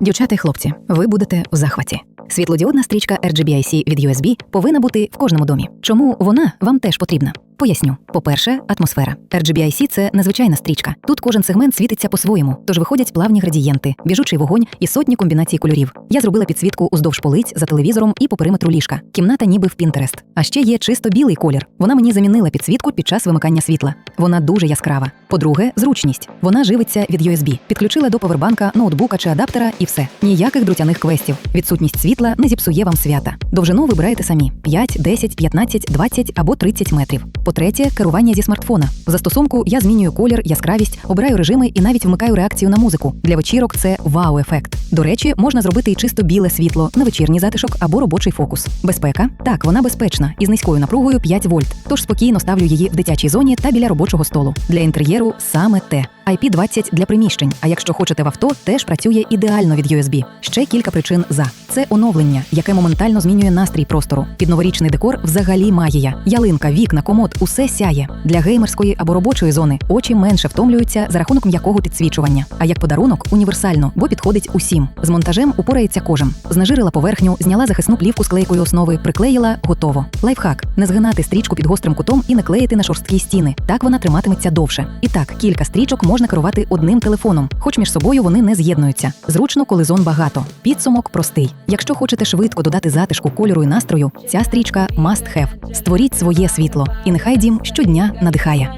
Дівчата і хлопці, ви будете у захваті. Світлодіодна стрічка RGBIC від USB повинна бути в кожному домі. Чому вона вам теж потрібна? Поясню. По-перше, атмосфера. RGBIC – це незвичайна стрічка. Тут кожен сегмент світиться по-своєму, тож виходять плавні градієнти, біжучий вогонь і сотні комбінацій кольорів. Я зробила підсвітку уздовж полиць за телевізором і по периметру ліжка. Кімната ніби в Pinterest. А ще є чисто білий колір. Вона мені замінила підсвітку під час вимикання світла. Вона дуже яскрава. По-друге, зручність. Вона живиться від USB. Підключила до повербанка, ноутбука чи адаптера і все. Ніяких друтяних квестів. Відсутність світла не зіпсує вам свята. Довжину вибираєте самі: 5, 10, 15, 20 або 30 метрів. По-третє, керування зі смартфона. В застосунку я змінюю колір, яскравість, обираю режими і навіть вмикаю реакцію на музику. Для вечірок це вау-ефект. До речі, можна зробити і чисто біле світло на вечірній затишок або робочий фокус. Безпека так, вона безпечна із низькою напругою 5 вольт. Тож спокійно ставлю її в дитячій зоні та біля робочого столу. Для інтер'єру саме те. IP20 для приміщень. А якщо хочете в авто, теж працює ідеально від USB. Ще кілька причин за це оновлення, яке моментально змінює настрій простору. Під новорічний декор взагалі магія. Ялинка, вікна, комод усе сяє. Для геймерської або робочої зони очі менше втомлюються за рахунок м'якого підсвічування. А як подарунок універсально, бо підходить усім. З монтажем упорається кожен. Знежирила поверхню, зняла захисну плівку з клейкої основи, приклеїла, готово. Лайфхак: не згинати стрічку під гострим кутом і не клеїти на шорсткі стіни. Так вона триматиметься довше. І так, кілька стрічок можна керувати одним телефоном, хоч між собою вони не з'єднуються. Зручно, коли зон багато. Підсумок простий. Якщо хочете швидко додати затишку кольору і настрою, ця стрічка must have. Створіть своє світло, і нехай дім щодня надихає.